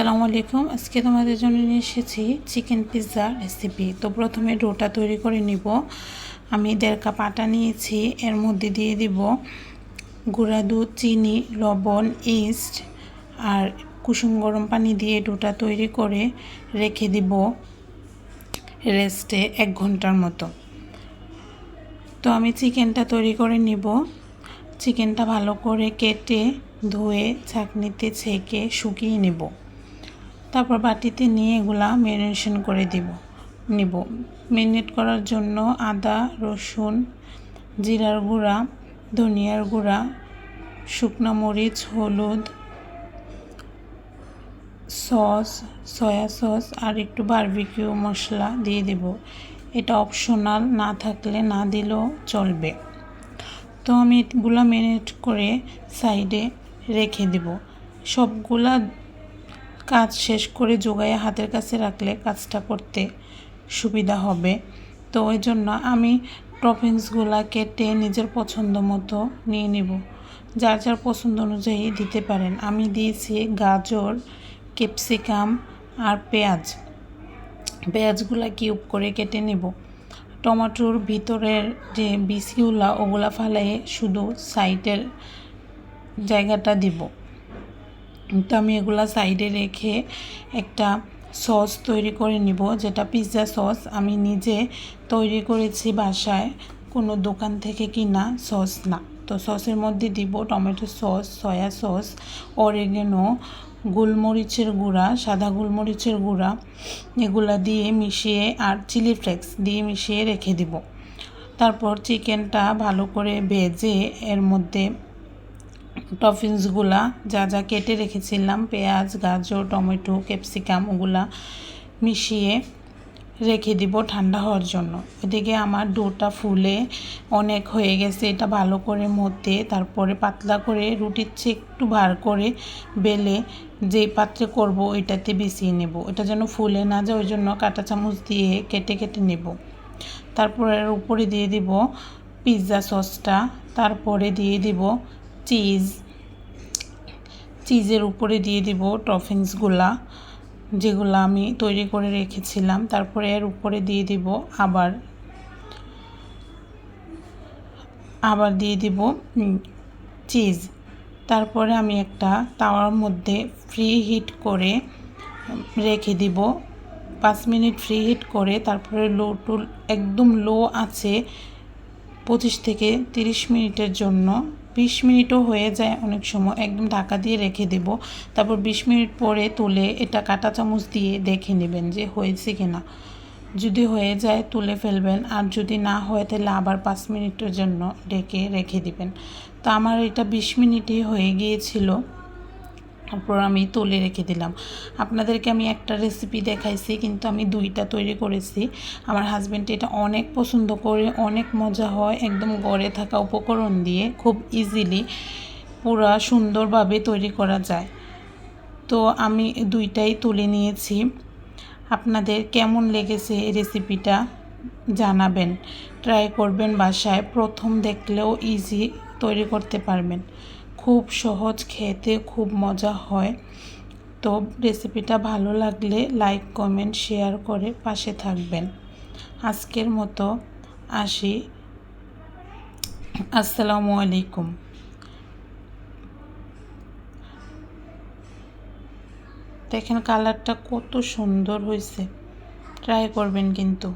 আসসালামু আলাইকুম। আজকে তোমাদের জন্য নিয়ে এসেছি চিকেন পিৎজা রেসিপি তো প্রথমে ডোটা তৈরি করে নিব। আমি দেড় কাপ আটা নিয়েছি। এর মধ্যে দিয়ে দিব গুঁড়া দুধ, চিনি, লবণ ইস্ট আর কুসুম গরম পানি দিয়ে ডোটা তৈরি করে রেখে দিব রেস্টে এক ঘণ্টার মতো। তো আমি চিকেনটা তৈরি করে নিব। চিকেনটা ভালো করে কেটে ধুয়ে ছাঁকনিতে ছেঁকে শুকিয়ে নেব। তারপর বাটিতে নিয়ে এগুলা ম্যারিনেশন করে দিব, নিব। ম্যারিনেট করার জন্য আদা, রসুন, জিরার গুঁড়া, ধনিয়ার গুঁড়া, শুকনো মরিচ, হলুদ, সস সয়া সস আর একটু বারবিকিউ মশলা দিয়ে দেব। এটা অপশনাল না থাকলে না দিলেও চলবে। তো আমি এগুলো ম্যারিনেট করে সাইডে রেখে দেব। সবগুলা কাজ শেষ করে জোগাইয়ে হাতের কাছে রাখলে কাজটা করতে সুবিধা হবে। তো ওই জন্য আমি টপিংসগুলো কেটে নিজের পছন্দ মতো নিয়ে নেব। যার যার পছন্দ অনুযায়ী দিতে পারেন। আমি দিয়েছি গাজর, ক্যাপসিকাম আর পেঁয়াজ। পেঁয়াজগুলো কিউব করে কেটে নেব। টমাটোর ভিতরের যে বিসিগুলা, ওগুলা ফালাই শুধু সাইডের জায়গাটা দিব। তো আমি এগুলা সাইডে রেখে একটা সস তৈরি করে নিব, যেটা পিৎজা সস। আমি নিজে তৈরি করেছি বাসায়, কোনো দোকান থেকে কিনা সস না। তো সসের মধ্যে দিব tomato sauce, soya sauce oregano গোলমরিচের গুঁড়া, সাদা গোলমরিচের গুঁড়া। এগুলা দিয়ে মিশিয়ে আর চিলি ফ্লেক্স দিয়ে মিশিয়ে রেখে দিব। তারপর চিকেনটা ভালো করে ভেজে এর মধ্যে টফিংসগুলা যা যা কেটে রেখেছিলাম, পেঁয়াজ, গাজর, টমেটো, ক্যাপসিকাম, ওগুলা মিশিয়ে রেখে দিব ঠান্ডা হওয়ার জন্য। এদিকে আমার ডোটা ফুলে অনেক হয়ে গেছে, এটা ভালো করে মধ্যে তারপরে পাতলা করে রুটির চেয়ে একটু ভার করে বেলে যে পাত্রে করব ওইটাতে বিছিয়ে নেব। এটা যেন ফুলে না যায়, ওই জন্য কাঁটা চামচ দিয়ে কেটে কেটে নেব। তারপরে উপরে দিয়ে দিব পিৎজা সসটা, তারপরে দিয়ে দিব চিজ চিজের উপরে দিয়ে দিব টফিংসগুলা যেগুলো আমি তৈরি করে রেখেছিলাম। তারপরে এর উপরে দিয়ে দিব আবার আবার দিয়ে দিব চিজ তারপরে আমি একটা তাওয়ার মধ্যে ফ্রি হিট করে রেখে দিব। পাঁচ মিনিট ফ্রি হিট করে তারপরে লো টু একদম লো আছে, পঁচিশ থেকে তিরিশ মিনিটের জন্য। বিশ মিনিটও হয়ে যায় অনেক সময়, একদম ঢাকা দিয়ে রেখে দেব। তারপর বিশ মিনিট পরে তুলে এটা কাটা চামচ দিয়ে দেখে নেবেন যে হয়েছে কি না যদি হয়ে যায় তুলে ফেলবেন, আর যদি না হয় তাহলে আবার পাঁচ মিনিটের জন্য ডেকে রেখে দিবেন। তো আমার এটা বিশ মিনিটই হয়ে গিয়েছিল। তারপর আমি তুলে রেখে দিলাম। আপনাদেরকে আমি একটা রেসিপি দেখাইছি, কিন্তু আমি দুইটা তৈরি করেছি। আমার হাজব্যান্ড এটা অনেক পছন্দ করে, অনেক মজা হয়, একদম গড়ে থাকা উপকরণ দিয়ে খুব ইজিলি পুরা সুন্দরভাবে তৈরি করা যায়। তো আমি দুইটাই তুলে নিয়েছি। আপনাদের কেমন লেগেছে এই রেসিপিটা জানাবেন। ট্রাই করবেন বাসায়, প্রথম দেখলেও ইজি তৈরি করতে পারবেন। খুব সহজ খেতে, খুব মজা হয়। তো রেসিপিটা ভালো লাগলে লাইক কমেন্ট শেয়ার করে পাশে থাকবেন। আজকের মতো আসি। আসসালামু আলাইকুম। দেখেন কালারটা কত সুন্দর হয়েছে। ট্রাই করবেন কিন্তু।